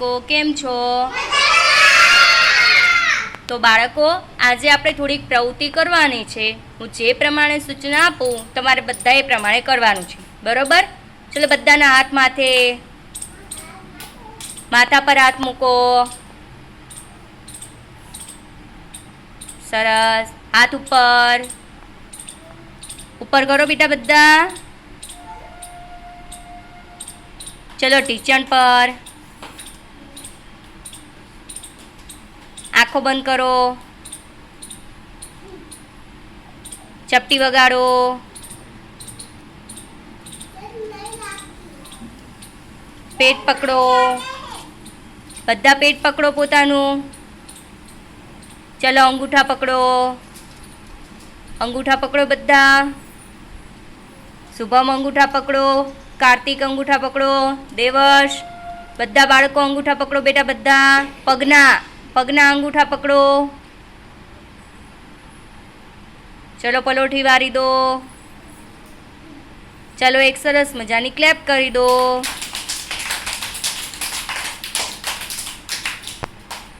કો કેમ છો? તો બાળકો, આજે આપણે થોડીક પ્રવૃત્તિ કરવાની છે. હું જે પ્રમાણે સૂચના આપું, તમારે બધા એ પ્રમાણે કરવાનું છે. બરોબર? ચલો બધાના હાથ માથે. માથા પર હાથ મૂકો. સરસ. હાથ ઉપર. ઉપર કરો બેટા બધા. ચલો ટીચર પર. આંખો બંધ કરો. ચપટી વગાડો. પેટ પકડો. બધા પેટ પકડો પોતાનું. ચલો અંગૂઠા પકડો. અંગૂઠા પકડો બધા. શુભમ અંગૂઠા પકડો. કાર્તિક અંગૂઠા પકડો. દેવશ બધા બાળકો અંગૂઠા પકડો બેટા બધા. પગના. પગના અંગૂઠા પકડો. ચલો પલોઠી વારી દો. ચાલો એક સરસ મજાની ક્લેપ કરી દો.